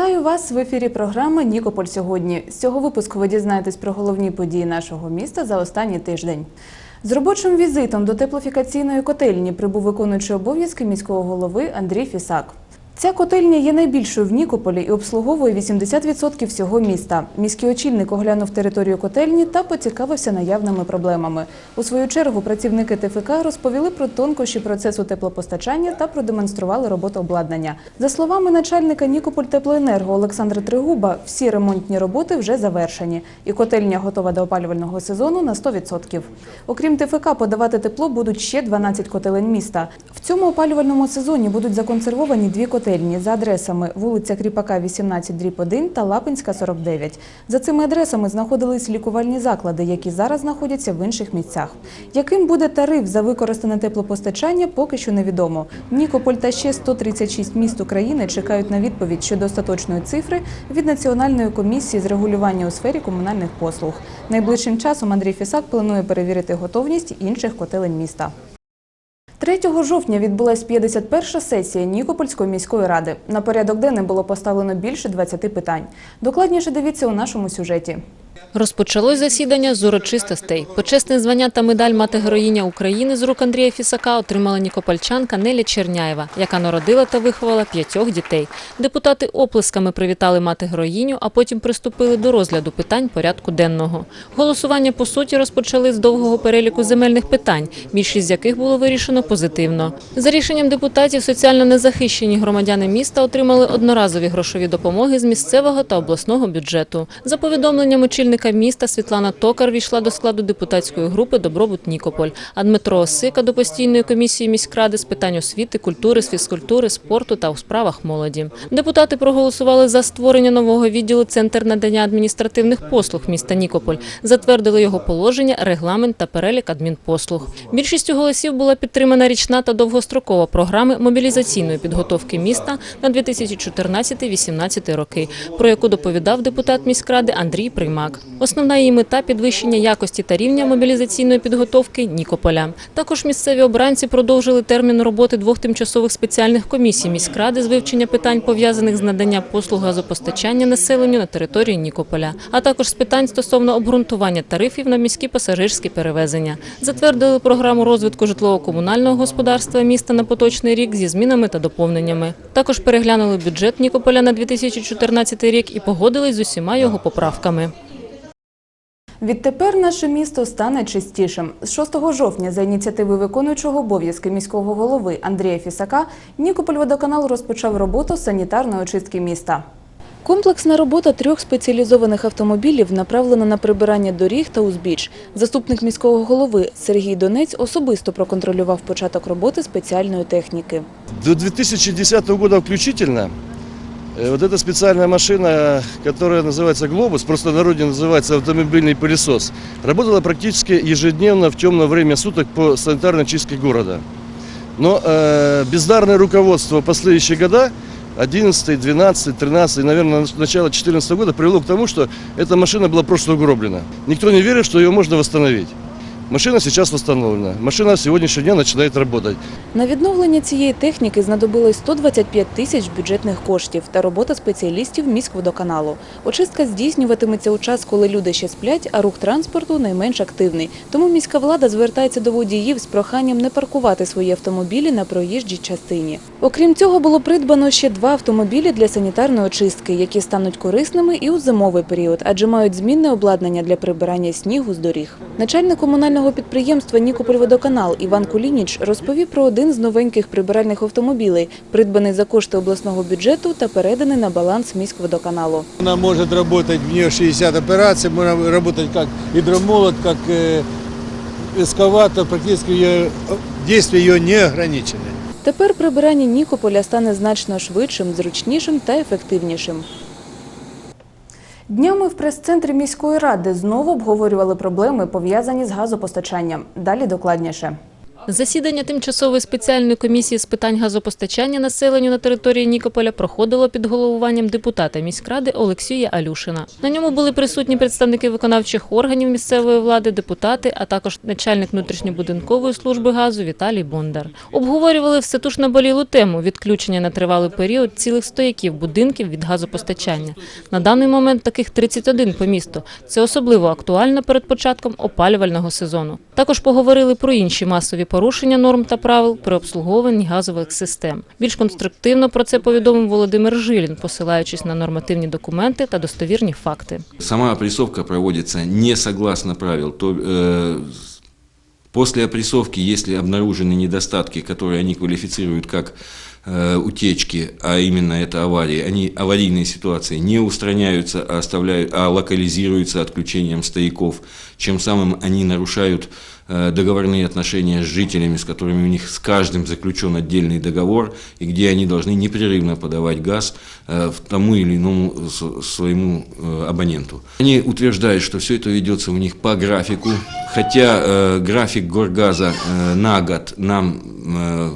Вітаю вас в ефірі програми Нікополь сьогодні. З цього випуску ви дізнаєтесь про головні події нашого міста за останній тиждень. З робочим візитом до теплофікаційної котельні прибув виконуючий обов'язки міського голови Андрій Фісак. Ця котельня є найбільшою в Нікополі і обслуговує 80% всього міста. Міський очільник оглянув територію котельні та поцікавився наявними проблемами. У свою чергу працівники ТФК розповіли про тонкощі процесу теплопостачання та продемонстрували роботу обладнання. За словами начальника Нікополь Теплоенерго Олександра Тригуба, всі ремонтні роботи вже завершені, і котельня готова до опалювального сезону на 100%. Окрім ТФК, подавати тепло будуть ще 12 котелень міста. В цьому опалювальному сезоні будуть законсервовані дві котельні за адресами вулиця Кріпака, 18, дріб 1 та Лапинська, 49. За цими адресами знаходились лікувальні заклади, які зараз знаходяться в інших місцях. Яким буде тариф за використане теплопостачання, поки що невідомо. Нікополь та ще 136 міст України чекають на відповідь щодо остаточної цифри від Національної комісії з регулювання у сфері комунальних послуг. Найближчим часом Андрій Фісак планує перевірити готовність інших котелень міста. 3 жовтня відбулась 51-ша сесія Нікопольської міської ради. На порядок денний було поставлено більше 20 питань. Докладніше дивіться у нашому сюжеті. Розпочалось засідання з урочистостей. Почесне звання та медаль мати героїня України з рук Андрія Фісака отримала нікопольчанка Неля Черняєва, яка народила та виховала п'ятьох дітей. Депутати оплесками привітали мати героїню, а потім приступили до розгляду питань порядку денного. Голосування по суті розпочали з довгого переліку земельних питань, більшість з яких було вирішено позитивно. За рішенням депутатів, соціально незахищені громадяни міста отримали одноразові грошові допомоги з місцевого та обласного бюджету. За повідомленням очільника міста Світлана Токар війшла до складу депутатської групи Добробут Нікополь, а Дмитро Осика до постійної комісії міськради з питань освіти, культури, з фізкультури, спорту та у справах молоді. Депутати проголосували за створення нового відділу Центр надання адміністративних послуг міста Нікополь, затвердили його положення, регламент та перелік адмінпослуг. Більшістю голосів була підтримана річна та довгострокова програми мобілізаційної підготовки міста на 2014-2018 роки, про яку доповідав депутат міськради Андрій Приймак. Основна її мета підвищення якості та рівня мобілізаційної підготовки Нікополя. Також місцеві обранці продовжили термін роботи двох тимчасових спеціальних комісій міськради з вивчення питань пов'язаних з надання послуг газопостачання населенню на території Нікополя, а також з питань стосовно обґрунтування тарифів на міські пасажирські перевезення. Затвердили програму розвитку житлово-комунального господарства міста на поточний рік зі змінами та доповненнями. Також переглянули бюджет Нікополя на 2014 рік і погодились з усіма його поправками. Відтепер наше місто стане чистішим. З 6 жовтня за ініціативи виконуючого обов'язки міського голови Андрія Фісака Нікопольводоканал розпочав роботу санітарної очистки міста. Комплексна робота трьох спеціалізованих автомобілів направлена на прибирання доріг та узбіч. Заступник міського голови Сергій Донець особисто проконтролював початок роботи спеціальної техніки. До 2010 года включительно вот эта специальная машина, которая называется «Глобус», просто в народе называется автомобильный пылесос, работала практически ежедневно в темное время суток по санитарной чистке города. Но э, бездарное руководство последующие года 11, 12, 13, наверное, начало 2014 года привело к тому, что эта машина была просто угроблена. Никто не верит, что ее можно восстановить. Машина сейчас восстановлена. Машина с сегодняшнего дня начинает работать. На відновлення цієї техніки знадобилось 125 тисяч бюджетних коштів та робота спеціалістів міськводоканалу. Очистка здійснюватиметься у час, коли люди ще сплять, а рух транспорту найменш активний. Тому міська влада звертається до водіїв з проханням не паркувати свої автомобілі на проїжджій частині. Окрім цього, було придбано ще два автомобілі для санітарної очистки, які стануть корисними і у зимовий період, адже мають змінне обладнання для прибирання снігу з доріг. Начальник комунального підприємства Нікопольводоканал Іван Кулініч розповів про один з новеньких прибиральних автомобілей, придбаний за кошти обласного бюджету та переданий на баланс міськводоканалу. Она может работать, в нее 60 операций, можно работать как гидромолот, как э, эскаватор, практически ее, действия ее не ограничены. Тепер прибирання Нікополя стане значно швидшим, зручнішим та ефективнішим. Днями в прес-центрі міської ради знову обговорювали проблеми, пов'язані з газопостачанням. Далі докладніше. Засідання тимчасової спеціальної комісії з питань газопостачання населенню на території Нікополя проходило під головуванням депутата міськради Олексія Алюшина. На ньому були присутні представники виконавчих органів місцевої влади, депутати, а також начальник внутрішньобудинкової служби газу Віталій Бондар. Обговорювали все ту ж наболілу тему відключення на тривалий період цілих стояків будинків від газопостачання. На даний момент таких 31 по місту. Це особливо актуально перед початком опалювального сезону. Також поговорили про інші масові порушення норм та правил при обслуговуванні газових систем. Більш конструктивно про це повідомив Володимир Жилін, посилаючись на нормативні документи та достовірні факти. Сама опрессовка проводится не согласно правил. То, э, с- после опрессовки, если обнаружены недостатки, которые они квалифицируют как э, утечки, а именно это аварии, они аварийные ситуации не устраняются, а, оставляют, а локализируются отключением стояков, чем самым они нарушают э, договорные отношения с жителями, с которыми у них с каждым заключен отдельный договор, и где они должны непрерывно подавать газ э, в тому или иному своему э, абоненту. Они утверждают, что все это ведется у них по графику, хотя э, график Горгаза э, на год нам э,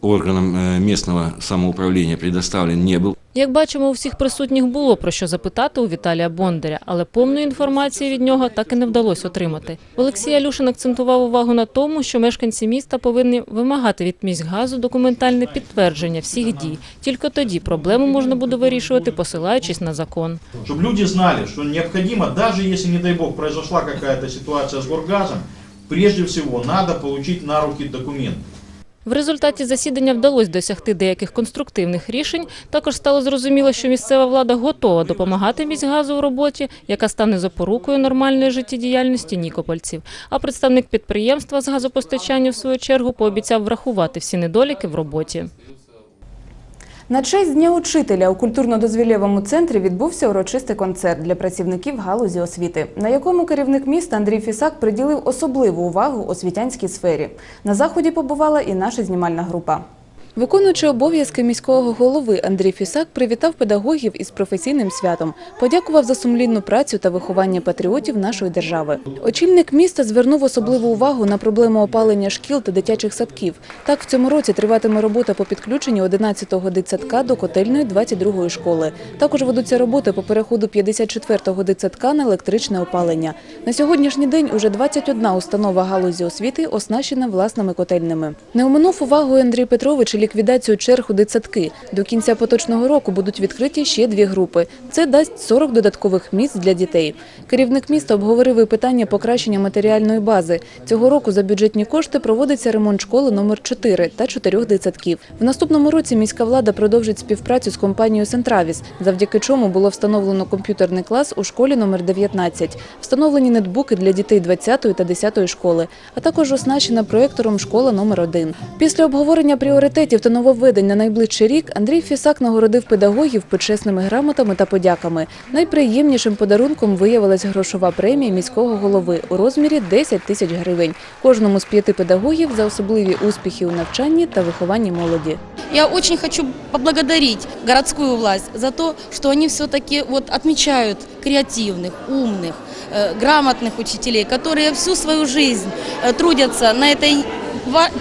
органам э, местного самоуправления предоставлен не был. Як бачимо, у всіх присутніх було про що запитати у Віталія Бондаря, але повної інформації від нього так і не вдалося отримати. Олексій Алюшин акцентував увагу на тому, що мешканці міста повинні вимагати від міськгазу документальне підтвердження всіх дій. Тільки тоді проблему можна буде вирішувати, посилаючись на закон. Чтобы люди знали, что необходимо, даже если, не дай бог, произошла какая-то ситуация с горгазом, прежде всего надо получить на руки документ. В результаті засідання вдалося досягти деяких конструктивних рішень. Також стало зрозуміло, що місцева влада готова допомагати міськгазу у роботі, яка стане запорукою нормальної життєдіяльності нікопольців. А представник підприємства з газопостачання, в свою чергу, пообіцяв врахувати всі недоліки в роботі. На честь Дня учителя у культурно-дозвілєвому центрі відбувся урочистий концерт для працівників галузі освіти, на якому керівник міста Андрій Фісак приділив особливу увагу освітянській сфері. На заході побувала і наша знімальна група. Виконуючи обов'язки міського голови Андрій Фісак привітав педагогів із професійним святом, подякував за сумлінну працю та виховання патріотів нашої держави. Очільник міста звернув особливу увагу на проблему опалення шкіл та дитячих садків. Так, в цьому році триватиме робота по підключенню 11-го дитсадка до котельної 22-ї школи. Також ведуться роботи по переходу 54-го дитсадка на електричне опалення. На сьогоднішній день уже 21 установа галузі освіти оснащена власними котельнями. Не оминув увагою Андрій Петрович ліквідацію черг у дитсадки. До кінця поточного року будуть відкриті ще дві групи. Це дасть 40 додаткових місць для дітей. Керівник міста обговорив і питання покращення матеріальної бази. Цього року за бюджетні кошти проводиться ремонт школи номер 4 та чотирьох дитсадків. В наступному році міська влада продовжить співпрацю з компанією «Сентравіс», завдяки чому було встановлено комп'ютерний клас у школі номер 19, встановлені нетбуки для дітей 20 та 10 школи, а також оснащена проєктором школа номер 1. Після обговорення пріоритетів та нововведень на найближчий рік Андрій Фісак нагородив педагогів почесними грамотами та подяками. Найприємнішим подарунком виявилась грошова премія міського голови у розмірі 10 тисяч гривень кожному з п'яти педагогів за особливі успіхи у навчанні та вихованні молоді. Я очень хочу поблагодарить городскую власть за то, что они все-таки вот отмечают креативных, умных, э, Грамотных учителей, которые всю свою жизнь э, трудятся на этой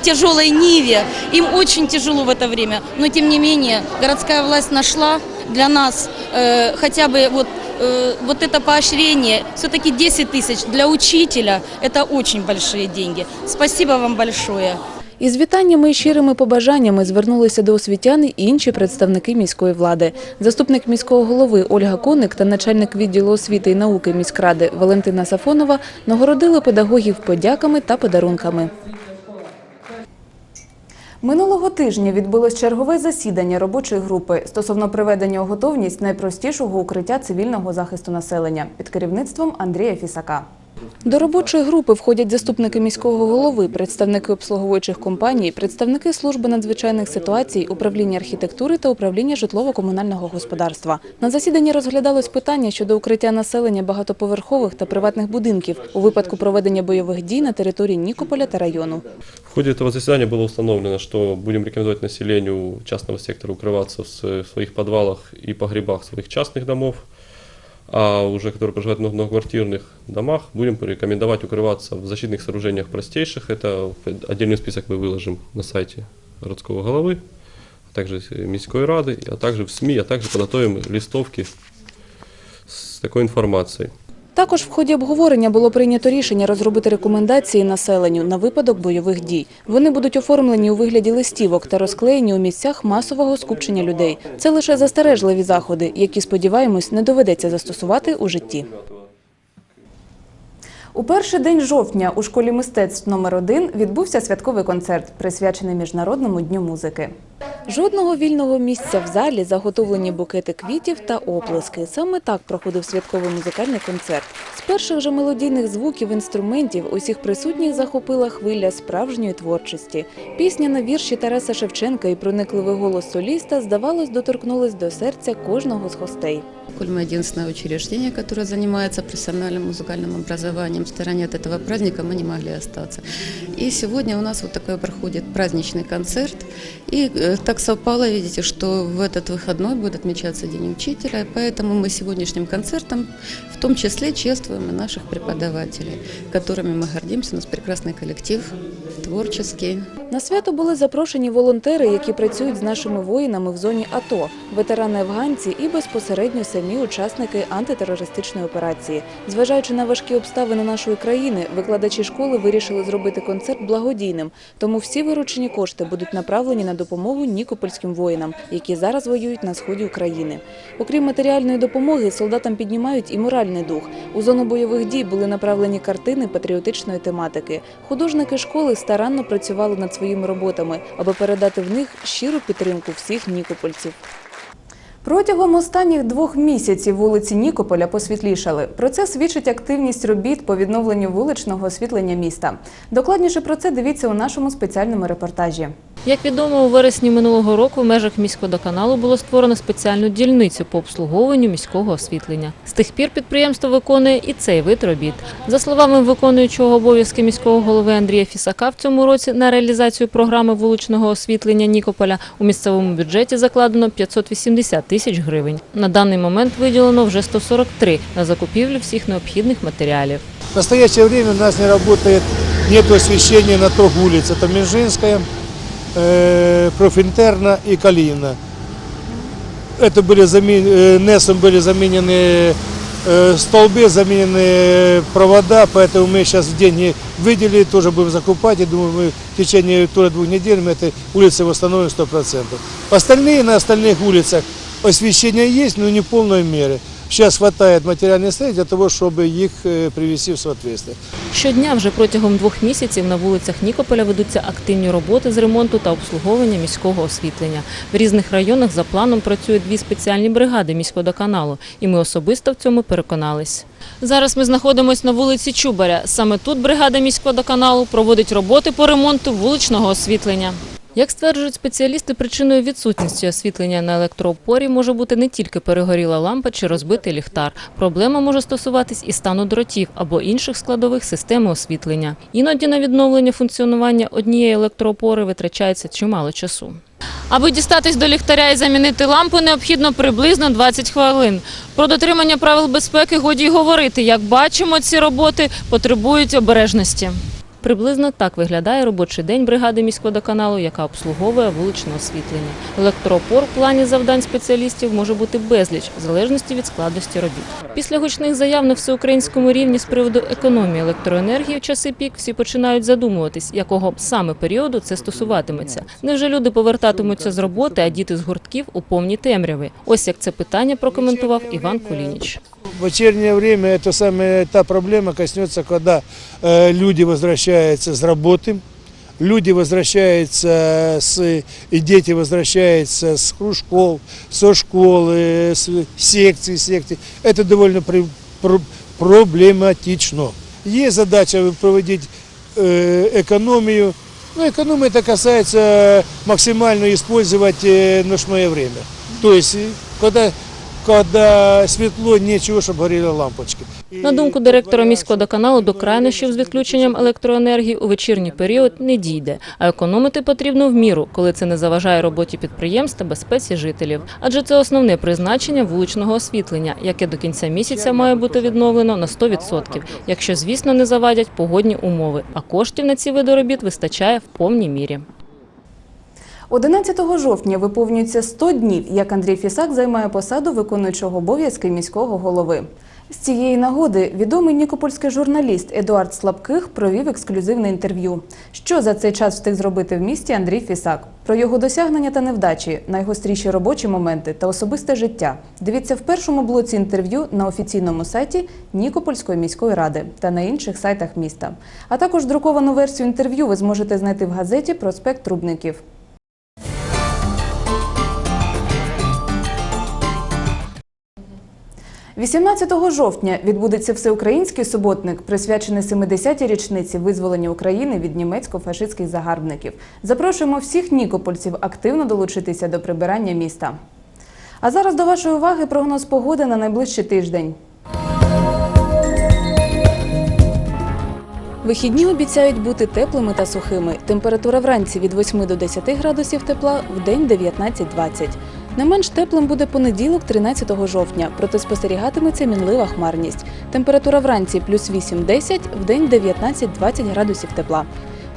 тяжелой ниве. Им очень тяжело в это время, но тем не менее городская власть нашла для нас э, хотя бы вот э, вот это поощрение, все-таки 10 тысяч для учителя, это очень большие деньги. Спасибо вам большое. Із вітаннями і щирими побажаннями звернулися до освітян і інші представники міської влади. Заступник міського голови Ольга Коник та начальник відділу освіти і науки міськради Валентина Сафонова нагородили педагогів подяками та подарунками. Минулого тижня відбулось чергове засідання робочої групи стосовно приведення у готовність найпростішого укриття цивільного захисту населення під керівництвом Андрія Фісака. До робочої групи входять заступники міського голови, представники обслуговуючих компаній, представники служби надзвичайних ситуацій, управління архітектури та управління житлово-комунального господарства. На засіданні розглядалось питання щодо укриття населення багатоповерхових та приватних будинків у випадку проведення бойових дій на території Нікополя та району. В ходе этого заседания было установлено, что будем рекомендовать населению частного сектора укрываться в с- в своих подвалах и погребах своих частных домов. А уже которые проживают в многоквартирных домах, будем рекомендовать укрываться в защитных сооружениях простейших. Это отдельный список мы выложим на сайте городского головы, а также Міської Рады, а также в СМИ, а также подготовим листовки с такой информацией. Також в ході обговорення було прийнято рішення розробити рекомендації населенню на випадок бойових дій. Вони будуть оформлені у вигляді листівок та розклеєні у місцях масового скупчення людей. Це лише застережливі заходи, які, сподіваємось, не доведеться застосувати у житті. У перший день жовтня у школі мистецтв номер 1 відбувся святковий концерт, присвячений Міжнародному дню музики. Жодного вільного місця в залі, заготовлені букети квітів та оплески. Саме так проходив святковий музикальний концерт. З перших же мелодійних звуків інструментів усіх присутніх захопила хвиля справжньої творчості. Пісня на вірші Тараса Шевченка і проникливий голос соліста, здавалось, доторкнулись до серця кожного з гостей. Коль мы единственное учреждение, которое занимается профессиональным музыкальным образованием, в стороне от этого праздника мы не могли остаться. И сегодня у нас вот такой проходит праздничный концерт. И э, так совпало, видите, что в этот выходной будет отмечаться День учителя, и поэтому мы сегодняшним концертом в том числе чествуем и наших преподавателей, которыми мы гордимся. У нас прекрасный коллектив, творческий. На свято були запрошені волонтери, які працюють з нашими воїнами в зоні АТО, ветерани-афганці і безпосередньо самі учасники антитерористичної операції. Зважаючи на важкі обставини нашої країни, викладачі школи вирішили зробити концерт благодійним. Тому всі виручені кошти будуть направлені на допомогу нікопольським воїнам, які зараз воюють на сході України. Окрім матеріальної допомоги, солдатам піднімають і моральний дух. У зону бойових дій були направлені картини патріотичної тематики. Художники школи старанно працювали над своїми роботами, аби передати в них щиру підтримку всіх нікопольців. Протягом останніх двох місяців вулиці Нікополя посвітлішали. Про це свідчить активність робіт по відновленню вуличного освітлення міста. Докладніше про це дивіться у нашому спеціальному репортажі. Як відомо, у вересні минулого року в межах міськводоканалу було створено спеціальну дільницю по обслуговуванню міського освітлення. З тих пір підприємство виконує і цей вид робіт. За словами виконуючого обов'язки міського голови Андрія Фісака, в цьому році на реалізацію програми вуличного освітлення Нікополя у місцевому бюджеті закладено 580 тисяч гривень. На даний момент виділено вже 143 на закупівлю всіх необхідних матеріалів. В настоящее время у нас не работает, нет освещения на трех улиц. Это Минжинская, Профинтерна и Калина. Это были замен... э, НЭСом были заменены э, столбы, заменены провода, поэтому мы сейчас деньги выделили, тоже будем закупать. И думаю, мы в течение тоже двух недель мы этой улицы восстановим 100%. Остальные на остальных улицах освещение есть, но не в полной мере. Сейчас хватает материальных средств для того, чтобы их э, привести в соответствие. Щодня вже протягом двох місяців на вулицях Нікополя ведуться активні роботи з ремонту та обслуговування міського освітлення. В різних районах за планом працюють дві спеціальні бригади міськводоканалу, і ми особисто в цьому переконались. Зараз ми знаходимося на вулиці Чубаря. Саме тут бригада міськводоканалу проводить роботи по ремонту вуличного освітлення. Як стверджують спеціалісти, причиною відсутності освітлення на електроопорі може бути не тільки перегоріла лампа чи розбитий ліхтар. Проблема може стосуватись і стану дротів або інших складових системи освітлення. Іноді на відновлення функціонування однієї електроопори витрачається чимало часу. Аби дістатись до ліхтаря і замінити лампу, необхідно приблизно 20 хвилин. Про дотримання правил безпеки годі й говорити. Як бачимо, ці роботи потребують обережності. Приблизно так виглядає робочий день бригади міськводоканалу, яка обслуговує вуличне освітлення. Електроопор в плані завдань спеціалістів може бути безліч, в залежності від складності робіт. Після гучних заяв на всеукраїнському рівні з приводу економії електроенергії в часи пік всі починають задумуватись, якого саме періоду це стосуватиметься. Невже люди повертатимуться з роботи, а діти з гуртків у повній темряві? Ось як це питання прокоментував Іван Кулініч. В вечернее время это самая та проблема коснется, когда э, люди возвращаются с работы, люди возвращаются с, и дети возвращаются с кружков, со школы, с секций, секций. Это довольно при- про- проблематично. Есть задача проводить э, экономию. Ну, экономия это касается максимально использовать э, ночное время. То есть, когда когда светло, нечего, чтобы горели лампочки. На думку директора міськводоканалу, до крайнощів з відключенням електроенергії у вечірній період не дійде, а економити потрібно в міру, коли це не заважає роботі підприємств та безпеці жителів. Адже це основне призначення вуличного освітлення, яке до кінця місяця має бути відновлено на 100%, якщо, звісно, не завадять погодні умови. А коштів на ці види робіт вистачає в повній мірі. 11 жовтня виповнюється 100 днів, як Андрій Фісак займає посаду виконуючого обов'язки міського голови. З цієї нагоди відомий нікопольський журналіст Едуард Слабких провів ексклюзивне інтерв'ю. Що за цей час встиг зробити в місті Андрій Фісак? Про його досягнення та невдачі, найгостріші робочі моменти та особисте життя. Дивіться в першому блоці інтерв'ю на офіційному сайті Нікопольської міської ради та на інших сайтах міста. А також друковану версію інтерв'ю ви зможете знайти в газеті Проспект Трубників. 18 жовтня відбудеться всеукраїнський суботник, присвячений 70-й річниці визволення України від німецько-фашистських загарбників. Запрошуємо всіх нікопольців активно долучитися до прибирання міста. А зараз до вашої уваги прогноз погоди на найближчий тиждень. Вихідні обіцяють бути теплими та сухими. Температура вранці від 8 до 10 градусів тепла, в день 19-20. Не менш теплим буде понеділок, 13 жовтня, проте спостерігатиметься мінлива хмарність. Температура вранці плюс 8-10, в день 19-20 градусів тепла.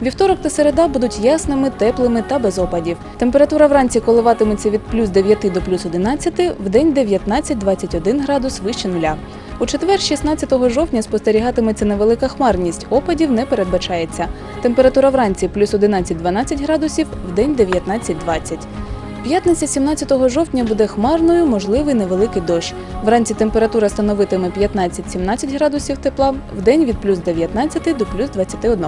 Вівторок та середа будуть ясними, теплими та без опадів. Температура вранці коливатиметься від плюс 9 до плюс 11, в день 19-21 градус вище нуля. У четвер, 16 жовтня, спостерігатиметься невелика хмарність, опадів не передбачається. Температура вранці плюс 11-12 градусів, в день 19-20. П'ятниця 17 жовтня буде хмарною, можливий невеликий дощ. Вранці температура становитиме 15-17 градусів тепла, в день від плюс 19 до плюс 21.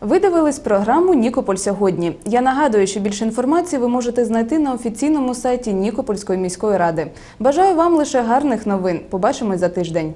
Ви дивились програму Нікополь сьогодні. Я нагадую, що більше інформації ви можете знайти на офіційному сайті Нікопольської міської ради. Бажаю вам лише гарних новин. Побачимось за тиждень.